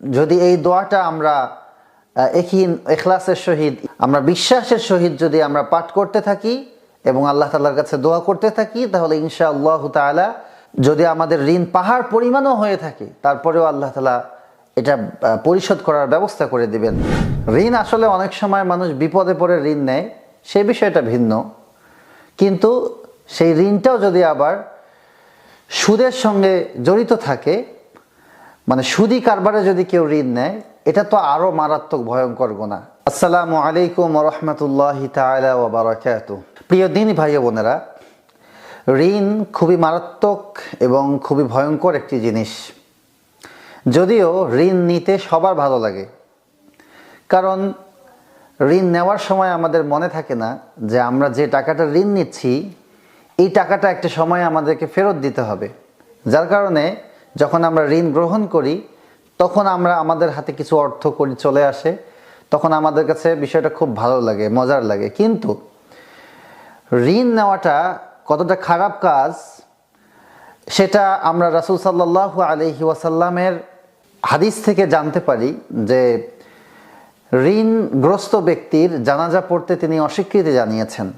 যদি এই দোয়াটা আমরা একই এখলাসের সহিত, আমরা বিশ্বাসের সহিত যদি আমরা পাঠ করতে থাকি এবং আল্লাহ তালার কাছে দোয়া করতে থাকি, তাহলে ইনশা আল্লাহ তালা যদি আমাদের ঋণ পাহাড় পরিমাণও হয়ে থাকে, তারপরেও আল্লাহ তালা এটা পরিশোধ করার ব্যবস্থা করে দিবেন। ঋণ আসলে অনেক সময় মানুষ বিপদে পড়ে ঋণ নেয়, সে বিষয়টা ভিন্ন। কিন্তু সেই ঋণটাও যদি আবার সুদের সঙ্গে জড়িত থাকে মানে সুদি কারবারে যদি কেউ ঋণ নেয়, এটা তো আরও মারাত্মক ভয়ঙ্কর গোনা আসসালামু আলাইকুম রহমতুল্লাহ বারাকাতু। প্রিয় দিনী ভাই বোনেরা, ঋণ খুবই মারাত্মক এবং খুবই ভয়ঙ্কর একটি জিনিস। যদিও ঋণ নিতে সবার ভালো লাগে, কারণ ঋণ নেওয়ার সময় আমাদের মনে থাকে না যে আমরা যে টাকাটা ঋণ নিচ্ছি, এই টাকাটা একটা সময় আমাদেরকে ফেরত দিতে হবে। যার কারণে যখন আমরা ঋণ গ্রহণ করি, তখন আমরা আমাদের হাতে কিছু অর্থ করি, চলে আসে। তখন আমাদের কাছে বিষয়টা খুব ভালো লাগে, মজার লাগে। কিন্তু ঋণ নেওয়াটা কতটা খারাপ কাজ, সেটা আমরা রাসূল সাল্লাল্লাহু আলহি ওয়াসাল্লামের হাদিস থেকে জানতে পারি যে ঋণগ্রস্ত ব্যক্তির জানাজা পড়তে তিনি অস্বীকৃতি জানিয়েছেন।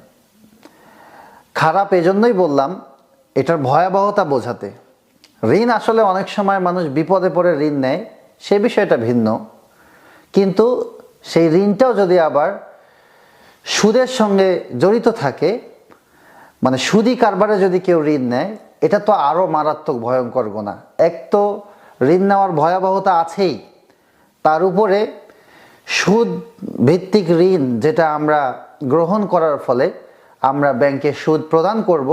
খারাপ এজন্যই বললাম, এটার ভয়াবহতা বোঝাতে। ঋণ আসলে অনেক সময় মানুষ বিপদে পড়ে ঋণ নেয়, সে বিষয়টা ভিন্ন। কিন্তু সেই ঋণটাও যদি আবার সুদের সঙ্গে জড়িত থাকে মানে সুদি কারবারে যদি কেউ ঋণ নেয়, এটা তো আরও মারাত্মক ভয়ঙ্কর গোনা। এক তো ঋণ নেওয়ার ভয়াবহতা আছেই। তার উপরে সুদ ভিত্তিক ঋণ যেটা আমরা গ্রহণ করার ফলে আমরা ব্যাংকে সুদ প্রদান করব,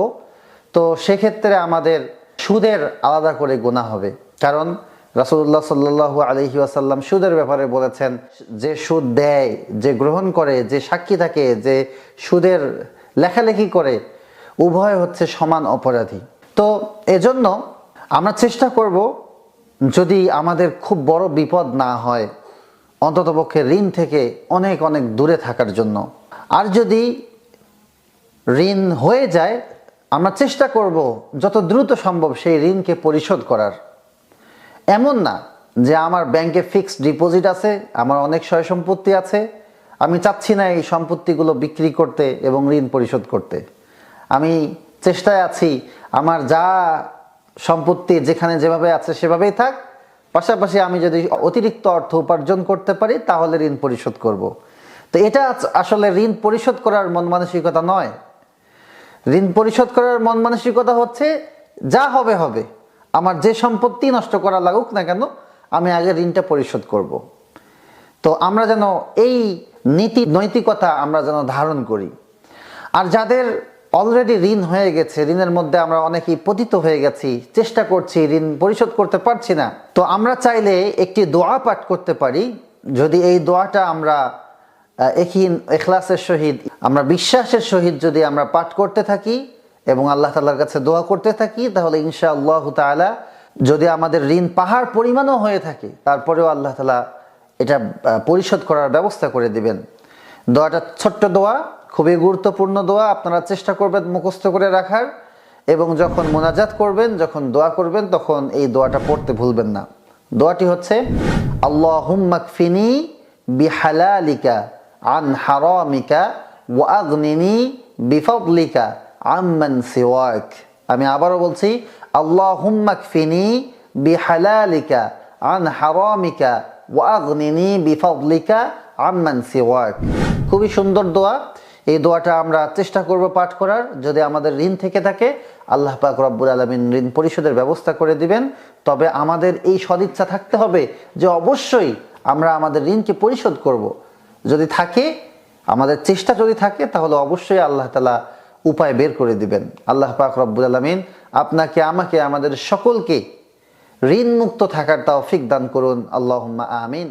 তো সেক্ষেত্রে আমাদের সুদের আলাদা করে গোনা হবে। কারণ রাসুল্লাহ সাল্লু আলহি আসাল্লাম সুদের ব্যাপারে বলেছেন, যে সুদ দেয়, যে গ্রহণ করে, যে সাক্ষী থাকে, যে সুদের লেখালেখি করে, উভয় হচ্ছে সমান অপরাধী। তো এজন্য আমরা চেষ্টা করব, যদি আমাদের খুব বড় বিপদ না হয়, অন্ততপক্ষে ঋণ থেকে অনেক অনেক দূরে থাকার জন্য। আর যদি ঋণ হয়ে যায় আমরা চেষ্টা করব যত দ্রুত সম্ভব সেই ঋণকে পরিশোধ করার এমন না যে আমার ব্যাংকে ফিক্সড ডিপোজিট আছে, আমার অনেক সয় সম্পত্তি আছে, আমি চাচ্ছি না এই সম্পত্তিগুলো বিক্রি করতে এবং ঋণ পরিশোধ করতে আমি চেষ্টায় আছি, আমার যা সম্পত্তি যেখানে যেভাবে আছে সেভাবেই থাক, পাশাপাশি আমি যদি অতিরিক্ত অর্থ উপার্জন করতে পারি তাহলে ঋণ পরিশোধ করব। তো এটা আসলে ঋণ পরিশোধ করার মন মানসিকতা নয় ঋণ পরিশোধ করার মন মানসিকতা হচ্ছে, যা হবে হবে। আমার যে সম্পত্তি নষ্ট করা লাগুক না কেন, আমি আগে ঋণটা পরিশোধ করব। তো আমরা যেন এই নীতি, নৈতিকতা আমরা যেন ধারণ করি। আর যাদের অলরেডি ঋণ হয়ে গেছে, ঋণের মধ্যে আমরা অনেকেই পতিত হয়ে গেছি, চেষ্টা করছি, ঋণ পরিশোধ করতে পারছি না। তো আমরা চাইলে একটি দোয়া পাঠ করতে পারি। যদি এই দোয়াটা আমরা একই এখলাসের সহিত, আমরা বিশ্বাসের সহিত যদি আমরা পাঠ করতে থাকি এবং আল্লাহ তালার কাছে দোয়া করতে থাকি, তাহলে ইনশা আল্লাহ তালা যদি আমাদের ঋণ পাহাড় পরিমাণও হয়ে থাকে, তারপরেও আল্লাহ তালা এটা পরিশোধ করার ব্যবস্থা করে দিবেন। দোয়াটা ছোট্ট দোয়া, খুবই গুরুত্বপূর্ণ দোয়া, আপনারা চেষ্টা করবেন মুখস্থ করে রাখার এবং যখন মোনাজাত করবেন, যখন দোয়া করবেন, তখন এই দোয়াটা পড়তে ভুলবেন না। দোয়াটি হচ্ছে আল্লাহুম্মাকফিনি বিহালালিকা আন ওয়া আগনিনি বিফাদলিকা আম্মান সিওয়াক। আমি আবারও বলছি আল্লাহ আল্লাহুম্মাকফিনি বিহালালিকা আন হারামিকা ওয়া আগনিনি বিফাদলিকা আম্মান সিওয়াক। খুবই সুন্দর দোয়া। এই দোয়াটা আমরা চেষ্টা করব পাঠ করার। যদি আমাদের ঋণ থেকে থাকে, আল্লাহ পাক রব্বুল আলমিন ঋণ পরিশোধের ব্যবস্থা করে দিবেন। তবে আমাদের এই সদিচ্ছা থাকতে হবে যে অবশ্যই আমরা আমাদের ঋণকে পরিশোধ করব। যদি থাকে, আমাদের চেষ্টা যদি থাকে, তাহলে অবশ্যই আল্লাহ তালা উপায় বের করে দিবেন। আল্লাহ পাক রব্বুল আলমিন আপনাকে, আমাকে, আমাদের সকলকে ঋণ মুক্ত থাকার ফিক দান করুন। আল্লাহ আমিন।